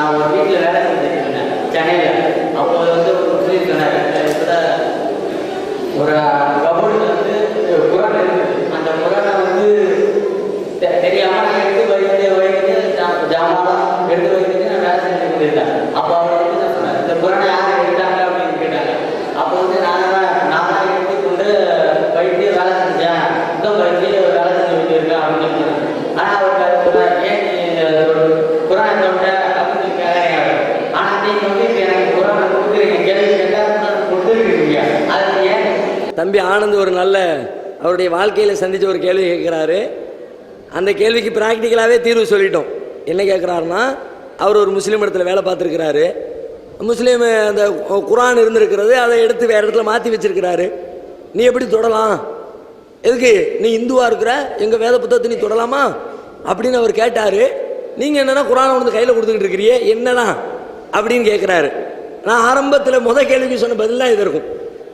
நான் ஒரு வீட்டில் வேலை செஞ்சுட்டு இருந்தேன் சென்னையில். அப்போ வந்து ஒரு முஸ்லீம் சொன்னார் கூட ஒரு கபோர்டில் வந்து குரான் இருக்குது அந்த குரானை வந்து தெ- தெரியாம நான் எடுத்து வைத்து வைத்து ஜா- ஜாமான் எடுத்து வைத்து நான் வேலை செஞ்சுட்டு இருந்தேன் அப்போ அவர் வந்து நான் சொன்னார் இந்த குரானை யார் எடுத்தாங்க அப்படின்னு கேட்டாங்க அப்போ வந்து நான் தான் நான் தான் எடுத்து கொண்டு வைத்து வேலை செஞ்சேன் இன்னும் வைத்து வேலை செஞ்சு வச்சிருக்கேன் அப்படின்னு சொன்னார் ஆனால் அவர் அது சொன்னார் ஏன் நீ இந்த ஒரு குரானை தொட்ட அப்படின்னு கேட்குறீங்க ஆனால் நீங்கள் வந்து இப்ப எனக்கு குரானை கொடுக்குறீங்க கேள்வி கேட்டால் கொடுத்துருக்கீங்க அதை ஏன் தம்பி ஆனந்த் ஒரு நல்ல அவருடைய வாழ்க்கையில் சந்தித்த ஒரு கேள்வி கேட்குறாரு. அந்த கேள்விக்கு ப்ராக்டிக்கலாகவே தீர்வு சொல்லிட்டோம். என்ன கேட்குறாருன்னா அவர் ஒரு முஸ்லீம் இடத்துல வேலை பார்த்துருக்கிறாரு. முஸ்லீம் அந்த குரான் இருந்திருக்கிறது அதை எடுத்து வேறு இடத்துல மாற்றி வச்சிருக்கிறாரு. நீ எப்படி தொடலாம்? எதுக்கு நீ இந்துவாக இருக்கிற? எங்கள் வேத புத்தகத்தை நீ தொடலாமா? அப்படின்னு அவர் கேட்டார். நீங்கள் என்னென்னா குரானை வந்து கையில் கொடுத்துக்கிட்டு இருக்கிறியே என்னதான் அப்படின்னு கேட்குறாரு. நான் ஆரம்பத்தில் முத கேள்விக்கு சொன்ன பதிலாக இது இருக்கும்.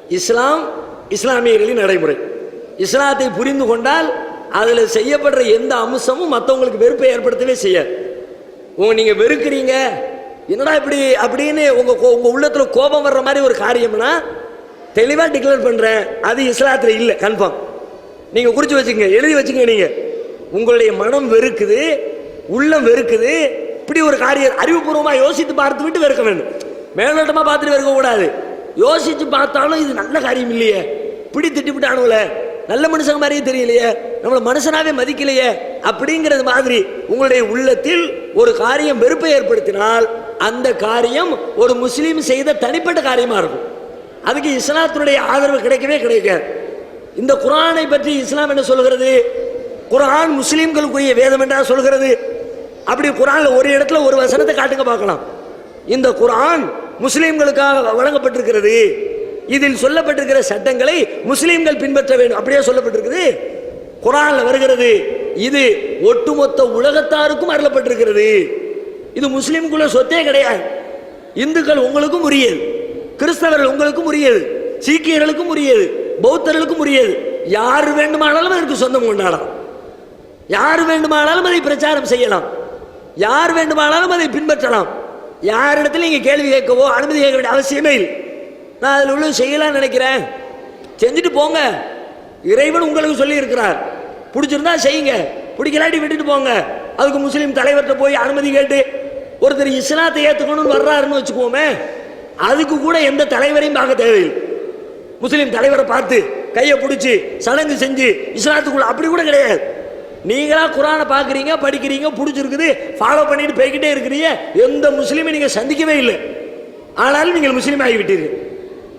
இஸ்லாம் இஸ்லாமியர்களின் நடைமுறை. இஸ்லாத்தை புரிந்து கொண்டால் அதில் செய்யப்படுற எந்த அம்சமும் மற்றவங்களுக்கு வெறுப்பை ஏற்படுத்தவே செய்யாது. உங்க நீங்கள் வெறுக்கிறீங்க. என்னடா இப்படி அப்படின்னு உங்கள் உங்கள் உள்ளத்தில் கோபம் வர்ற மாதிரி ஒரு காரியம்னா தெளிவாக டிக்ளேர் பண்ணுறேன் அது இஸ்லாத்தில் இல்லை கன்ஃபார்ம் நீங்கள் குறித்து வச்சுக்கங்க எழுதி வச்சுக்கங்க நீங்கள் உங்களுடைய மனம் வெறுக்குது உள்ளம் வெறுக்குது இப்படி ஒரு காரியம் அறிவுபூர்வமாக யோசித்து பார்த்து விட்டு வெறுக்க வேண்டும். மேலோட்டமாக பார்த்துட்டு வெறுக்க கூடாது. யோசித்து பார்த்தாலும் இது நல்ல காரியம் இல்லையே. இப்படி திட்டிவிட்டானுங்களே. நல்ல மனுஷங்க மாதிரியே தெரியலையே. நம்மளை மனுஷனாவே மதிக்கலையே. அப்படிங்கிறது மாதிரி உங்களுடைய உள்ளத்தில் ஒரு காரியம் வெறுப்பை ஏற்படுத்தினால் அந்த காரியம் ஒரு முஸ்லீம் செய்த தனிப்பட்ட காரியமாக இருக்கும். அதுக்கு இஸ்லாத்தினுடைய ஆதரவு கிடைக்கவே கிடைக்காது இந்த குரானை பற்றி இஸ்லாம் என்ன சொல்கிறது? குரான் முஸ்லீம்களுக்குரிய வேதம் என்றா சொல்கிறது? அப்படி குரானில் ஒரு இடத்துல ஒரு வசனத்தை காட்டுங்க பார்க்கலாம். இந்த குரான் முஸ்லீம்களுக்காக வழங்கப்பட்டிருக்கிறது. இதில் சொல்லப்பட்டிருக்கிற சட்டங்களை முஸ்லீம்கள் பின்பற்ற வேண்டும். அப்படியே சொல்லப்பட்டிருக்குது. குரான்ல வருகிறது இது ஒட்டுமொத்த உலகத்தாருக்கும் அருளப்பட்டிருக்கிறது. இது முஸ்லீம்குள்ள சொத்தே கிடையாது. இந்துக்கள் உங்களுக்கும் உரியது. கிறிஸ்தவர்கள் உங்களுக்கும் உரியது. சீக்கியர்களுக்கும் உரியது. பௌத்தர்களுக்கும் உரியது. யார் வேண்டுமானாலும் அதற்கு சொந்தம் கொண்டாடலாம். யார் வேண்டுமானாலும் அதை பிரச்சாரம் செய்யலாம். யார் வேண்டுமானாலும் அதை பின்பற்றலாம். யாரிடத்துல நீங்க கேள்வி கேட்கவோ அனுமதி கேட்க வேண்டிய அவசியமே இல்லை. நான் அதில் உள்ள செய்யலாம்னு நினைக்கிறேன். செஞ்சுட்டு போங்க. இறைவன் உங்களுக்கு சொல்லியிருக்கிறார். பிடிச்சிருந்தா செய்யுங்க. பிடிக்கலாட்டி விட்டுட்டு போங்க. அதுக்கு முஸ்லீம் தலைவர்கிட்ட போய் அனுமதி கேட்டு ஒருத்தர் இஸ்லாத்தை ஏற்றுக்கணும்னு வர்றாருன்னு வச்சுக்கோமே அதுக்கு கூட எந்த தலைவரையும் பார்க்க தேவையில்லை. முஸ்லீம் தலைவரை பார்த்து கையை பிடிச்சி சடங்கு செஞ்சு இஸ்லாத்துக்குள்ள அப்படி கூட கிடையாது. நீங்களா குரானை பார்க்குறீங்க படிக்கிறீங்க பிடிச்சிருக்குது ஃபாலோ பண்ணிட்டு போய்கிட்டே இருக்கிறீங்க. எந்த முஸ்லீமை நீங்கள் சந்திக்கவே இல்லை. ஆனாலும் நீங்கள் முஸ்லீம் ஆகிவிட்டீர்கள்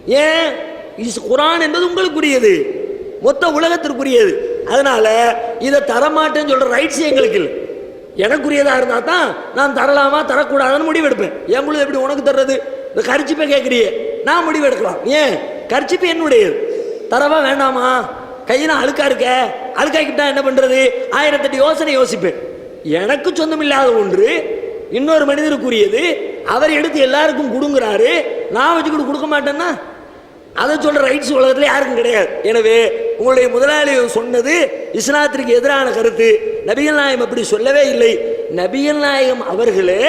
ஏன்? இஸ் குரான் என்பது உங்களுக்குரியது. மொத்த உலகத்திற்குரியது. அதனால இதை தரமாட்டேன்னு சொல்ற ரைட்ஸ் எங்களுக்கு இல்லை. எனக்குரியதா இருந்தா தான் நான் தரலாமா தரக்கூடாதுன்னு முடிவு எடுப்பேன் என் எப்படி உனக்கு தர்றது? இந்த கரிச்சிப்பை கேட்குறியே நான் முடிவு எடுக்கலாம் ஏன்? கரிச்சிப்பு என்னுடையது. தரவா வேண்டாமா? கையினா அழுக்கா இருக்க? அழுக்காக்கிட்டா என்ன பண்றது? ஆயிரத்தெட்டு யோசனை யோசிப்பேன். எனக்கு சொந்தம் இல்லாத ஒன்று இன்னொரு மனிதருக்குரியது அவர் எடுத்து எல்லாருக்கும் கொடுங்குறாரு. நான் வச்சுக்கிட்டு கொடுக்க மாட்டேன்னா? அதை சொல்ற ரைட்ஸ் உலகத்தில் யாருக்கும் கிடையாது. எனவே உங்களுடைய முதலாளி சொன்னது இஸ்லாத்திற்கு எதிரான கருத்து. நபிகள் நாயகம் அப்படி சொல்லவே இல்லை. நபிகள் நாயகம் அவர்களே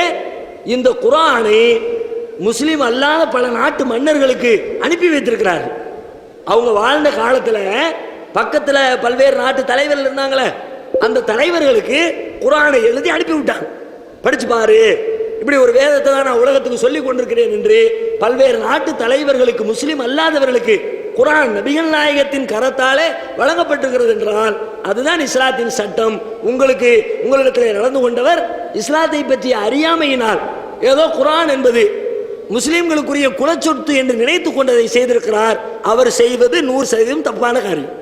இந்த குரானை முஸ்லீம் அல்லாத பல நாட்டு மன்னர்களுக்கு அனுப்பி வைத்திருக்கிறார்கள். அவங்க வாழ்ந்த காலத்தில் பக்கத்தில் பல்வேறு நாட்டு தலைவர்கள் இருந்தாங்களே அந்த தலைவர்களுக்கு குரானை எழுதி அனுப்பி விட்டாங்க. படிச்சு பாரு. இப்படி ஒரு வேதத்தை தான் நான் உலகத்துக்கு சொல்லிக் கொண்டிருக்கிறேன் என்று பல்வேறு நாட்டு தலைவர்களுக்கு முஸ்லீம் அல்லாதவர்களுக்கு குரான் நபிகள் நாயகத்தின் கரத்தாலே வழங்கப்பட்டிருக்கிறது என்றால் அதுதான் இஸ்லாத்தின் சட்டம். உங்களுக்கு உங்களிடத்தில் நடந்து கொண்டவர் இஸ்லாத்தை பற்றிய அறியாமையினால் ஏதோ குரான் என்பது முஸ்லீம்களுக்குரிய குலச்சொத்து என்று நினைத்து கொண்டதை செய்திருக்கிறார். அவர் செய்வது நூறு சதவீதம் தப்பான காரியம்.